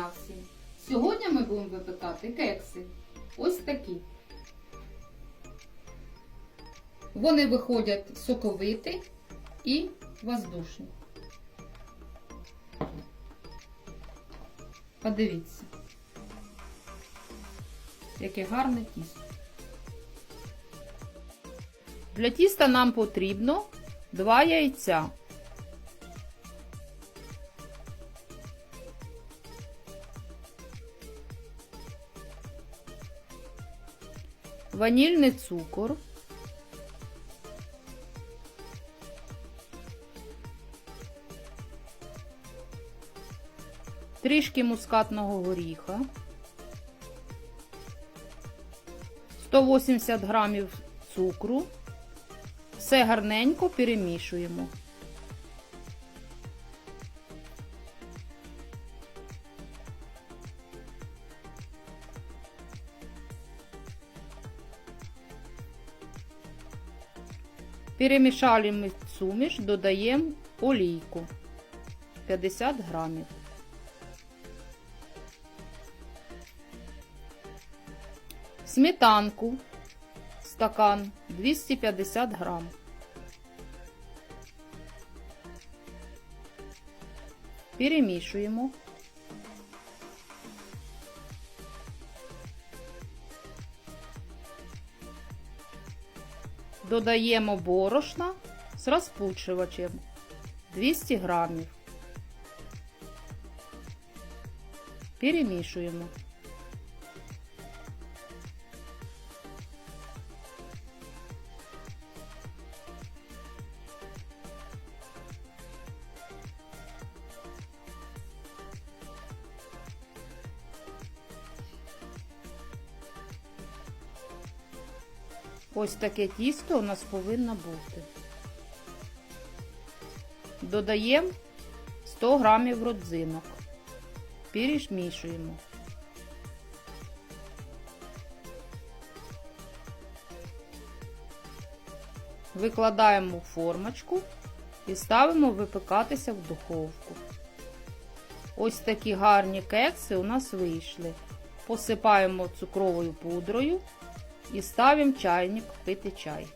дня! Сьогодні ми будемо випікати кекси. Ось такі. Вони виходять соковиті і воздушні. Подивіться, яке гарне тісто. Для тіста нам потрібно 2 яйця. Ванільний цукор. Трішки мускатного горіха. 180 грамів цукру. Все гарненько перемішуємо. Перемішали ми суміш, додаємо олійку 50 грамів. Сметанку стакан 250 грам. Перемішуємо. Додаємо борошна з розпучувачем 200 грамів. Перемішуємо. Ось таке тісто у нас повинно бути. Додаємо 100 грамів родзинок. Перемішуємо. Викладаємо у формочку і ставимо випекатися в духовку. Ось такі гарні кекси у нас вийшли. Посипаємо цукровою пудрою і ставимо чайник пити чай.